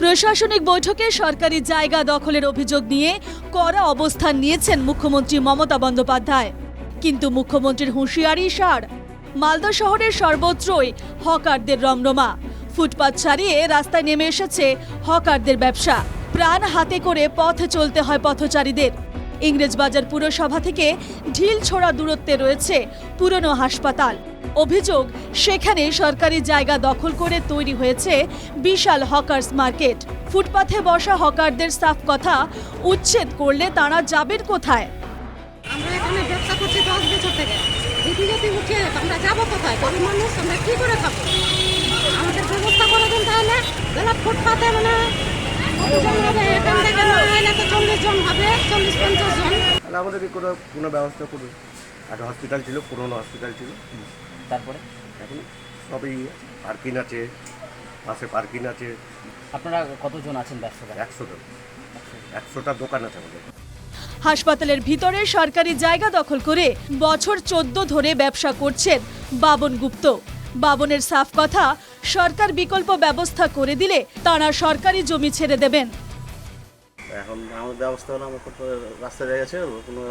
প্রশাসনিক বৈঠকে সরকারি জায়গা দখলের অভিযোগ নিয়ে কড়া অবস্থান নিয়েছেন মুখ্যমন্ত্রী মমতা বন্দ্যোপাধ্যায়। কিন্তু মুখ্যমন্ত্রীর হুঁশিয়ারি সার। মালদা শহরের সর্বত্রই হকারদের রমরমা। ফুটপাত ছাড়িয়ে রাস্তায় নেমে এসেছে হকারদের ব্যবসা। প্রাণ হাতে করে পথ চলতে হয় পথচারীদের। ইংরেজবাজার পুরসভা থেকে ঢিল ছোড়া দূরত্বে রয়েছে পুরনো হাসপাতাল। অভিযোগ সেখানে সরকারি জায়গা দখল করে তৈরি হয়েছে বিশাল হকার্স মার্কেট। ফুটপাথে বসা হকারদের সাফ কথা উচ্ছেদ করলে তারা যাবেন কোথায়? আমরা এখানে ব্যবসা করছি দশ বছর থেকে। দিদি যদি উঠে আমরা যাব কোথায়? গরিব মানুষ আমরা কি করে খাব? আমাদের ব্যবস্থা করে দিন তাহলে। বেলা ফুটপাতে মানে এখান থেকে না হলে তো চল্লিশ জন হবে চল্লিশ পঞ্চাশ জন। কোনো কোনো ব্যবস্থা করুন। একটা হসপিটাল ছিল পুরনো হসপিটাল ছিল। তারপরে? এখন সবই পার্কিং আছে পাশে পার্কিং আছে। আপনারা কতজন আছেন ব্যবসাদার একশোটা একশোটা দোকান আছে আমাদের। হাসপাতালের ভিতরে সরকারি জায়গা দখল করে বছর চোদ্দ ধরে ব্যবসা করছেন বাবন গুপ্ত। বাবনের সাফ কথা সরকার বিকল্প ব্যবস্থা করে দিলে তারা সরকারি জমি ছেড়ে দেবেন। এখন আমাদের ব্যবস্থা হলো আমরা কোথাও রাস্তা জায়গা ছেড়ে কোনো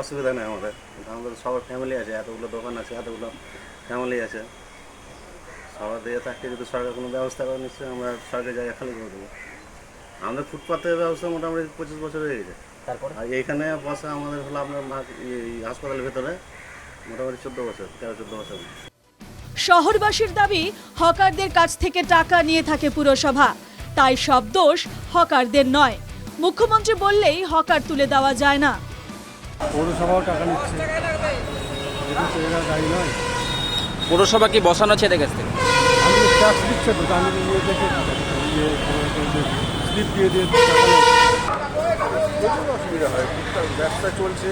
অসুবিধা নেই আমাদের। আমাদের সবার ফ্যামিলি আছে এতগুলো দোকান আছে এতগুলো ফ্যামিলি আছে। সবার দিয়ে থাকতে যদি সরকার কোনো ব্যবস্থা করে নিশ্চয়ই আমরা সরকারি জায়গা খালি করে দেবো। আমাদের ফুটপাতের ব্যবস্থা মোটামুটি পঁচিশ বছর হয়ে গেছে। তারপরে? আর এইখানে বসা আমাদের হলো আপনার হাসপাতালের ভেতরে মোটামুটি চোদ্দ বছর তেরো চোদ্দ বছর। শহরবাসীর দাবি হকারদের কাছ থেকে টাকা নিয়ে থাকে পুরসভা। তাই সব দোষ হকারদের নয়। মুখ্যমন্ত্রী বললেই হকার তুলে দেওয়া যায় না। পৌরসভাও টাকা নিচ্ছে। এটা তো এরা দায়ী নয়। পৌরসভা কি বসানো ছেড়ে গেছে? আমি ট্যাক্স দিচ্ছে তো আমি তো ইয়ে দেখে ইয়ে স্লিপ দিয়ে দিয়ে প্রচুর অসুবিধা হয় ব্যবসা চলছে।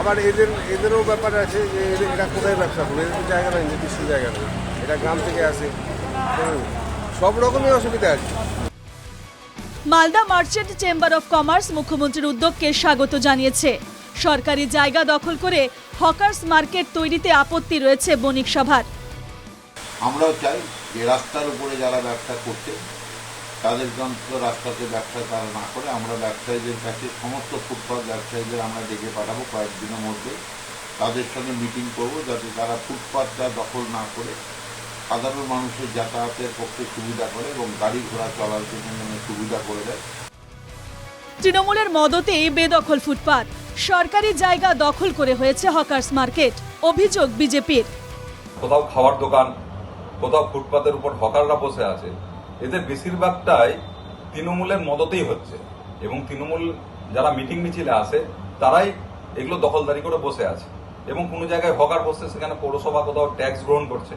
আবার এদের এদেরও ব্যাপার আছে যে এদের এরা কোথায় ব্যবসা করবে? এদের জায়গা নেই নির্দিষ্ট জায়গা নেই। এটা গ্রাম থেকে আসে। সব রকমই অসুবিধা আছে। Malda merchant chamber of commerce মুখ্যমন্ত্রীর উদ্যোগকে স্বাগত জানিয়েছে। সরকারি জায়গা দখল করে হকার্স মার্কেট তৈরিতে আপত্তি রয়েছে বণিক সভার। আমরাও চাই যে রাস্তার উপরে যারা ব্যবসা করছে তাদের অন্তত রাস্তাতে ব্যবসা তারা না করে আমরা ব্যবসায়ীদের কাছে সমস্ত ফুটপাথ ব্যবসায়ীদের আমরা ডেকে পাঠাবো কয়েকদিনের মধ্যে। তাদের সঙ্গে মিটিং করব যাতে তারা ফুটপাথটা দখল না করে সাধারণ মানুষের যাতায়াতের পক্ষে সুবিধা করে এবং গাড়ি ঘোড়া চলার জন্য সুবিধা করে দেয়। তৃণমূলের মদতেই বেদখল ফুটপাত। সরকারি জায়গা দখল করে হয়েছে হকার্স মার্কেট অভিযোগ বিজেপির। কোথাও খাওয়ার দোকান কোথাও ফুটপাতের উপর হকাররা বসে আছে। এদের বেশিরভাগটাই তৃণমূলের মদতেই হচ্ছে এবং তৃণমূল যারা মিটিং মিছিলে আসে তারাই এগুলো দখলদারি করে বসে আছে এবং কোনো জায়গায় হকার বসছে সেখানে পৌরসভা কোথাও ট্যাক্স গ্রহণ করছে।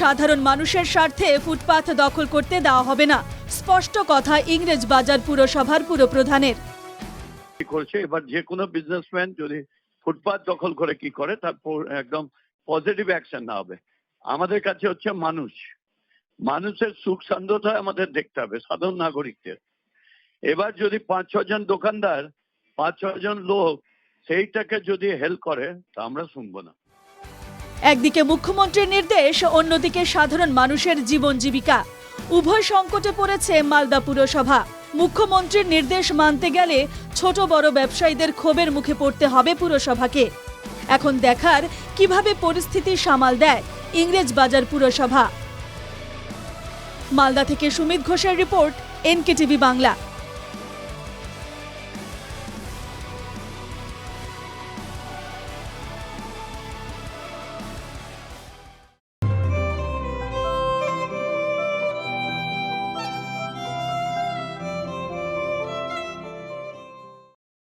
সাধারণ মানুষের স্বার্থে ফুটপাত দখল করতে দেওয়া হবে না। স্পষ্ট কথা ইংরেজ বাজার পুরসভার পুরপ্রধানের। করছে? এবার যে কোনো বিজনেসম্যান যদি ফুটপাত দখল করে কি করে তার একদম পজিটিভ অ্যাকশন না হবে। আমাদের কাছে হচ্ছে মানুষ। মানুষের সুখ সান্দ্রতা আমাদের দেখতে হবে, সাধারণ নাগরিকদের। এবার যদি পাঁচ ছজন দোকানদার, পাঁচ ছজন লোক সেইটাকে যদি হেল্প করে, তা আমরা শুনব না। একদিকে মুখ্যমন্ত্রীর নির্দেশ, অন্যদিকে সাধারণ মানুষের জীবন জীবিকা। উভয় সংকটে পড়েছে মালদা পুরসভা। মুখ্যমন্ত্রীর নির্দেশ মানতে গেলে ছোট বড় ব্যবসায়ীদের ক্ষোভের মুখে পড়তে হবে পুরসভাকে। এখন দেখার কীভাবে পরিস্থিতি সামাল দেয় ইংরেজ বাজার পুরসভা। মালদা থেকে সুমিত ঘোষের রিপোর্ট এনকেটিভি বাংলা।